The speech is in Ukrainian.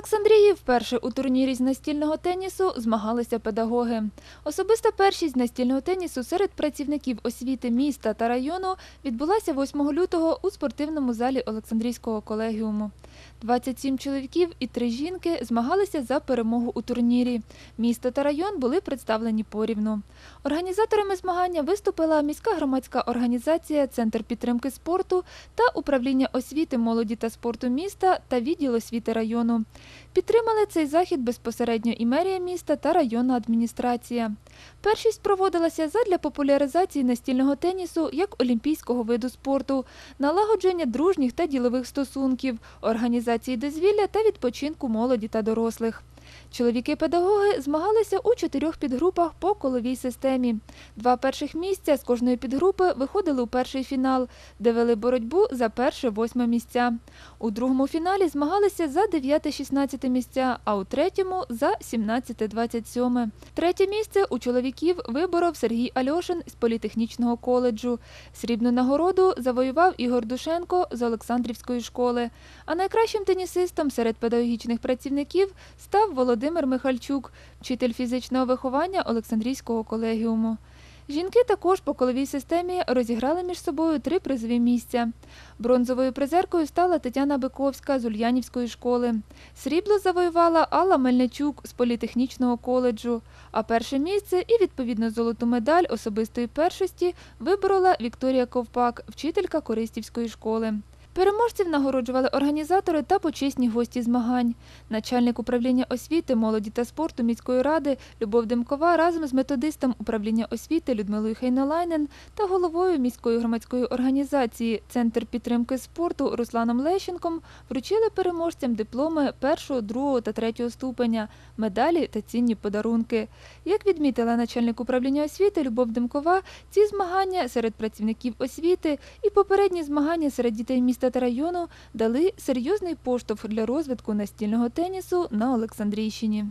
Олександрії вперше у турнірі з настільного тенісу змагалися педагоги. Особиста першість настільного тенісу серед працівників освіти міста та району відбулася 8 лютого у спортивному залі Олександрійського колегіуму. 27 чоловіків і 3 жінки змагалися за перемогу у турнірі. Місто та район були представлені порівну. Організаторами змагання виступила міська громадська організація Центр підтримки спорту та управління освіти, молоді та спорту міста та відділ освіти району. Підтримали цей захід безпосередньо і мерія міста та районна адміністрація. Першість проводилася задля популяризації настільного тенісу як олімпійського виду спорту, налагодження дружніх та ділових стосунків, організації дозвілля та відпочинку молоді та дорослих. Чоловіки-педагоги змагалися у чотирьох підгрупах по коловій системі. Два перших місця з кожної підгрупи виходили у перший фінал, де вели боротьбу за перше-восьме місця. У другому фіналі змагалися за 9-16 місця, а у третьому за 17-27. Третє місце у чоловіків виборов Сергій Альошин з політехнічного коледжу. Срібну нагороду завоював Ігор Душенко з Олександрівської школи. А найкращим тенісистом серед педагогічних працівників став Володимир Михальчук, вчитель фізичного виховання Олександрійського колегіуму. Жінки також по коловій системі розіграли між собою три призові місця. Бронзовою призеркою стала Тетяна Биковська з Ульянівської школи. Срібло завоювала Алла Мельничук з політехнічного коледжу. А перше місце і відповідно золоту медаль особистої першості виборола Вікторія Ковпак, вчителька Користівської школи. Переможців нагороджували організатори та почесні гості змагань. Начальник управління освіти, молоді та спорту міської ради Любов Демкова разом з методистом управління освіти Людмилою Хейнолайнен та головою міської громадської організації Центр підтримки спорту Русланом Лещенком вручили переможцям дипломи першого, другого та третього ступеня, медалі та цінні подарунки. Як відмітила начальник управління освіти Любов Демкова, ці змагання серед працівників освіти і попередні змагання серед дітей міста та району дали серйозний поштовх для розвитку настільного тенісу на Олександрійщині.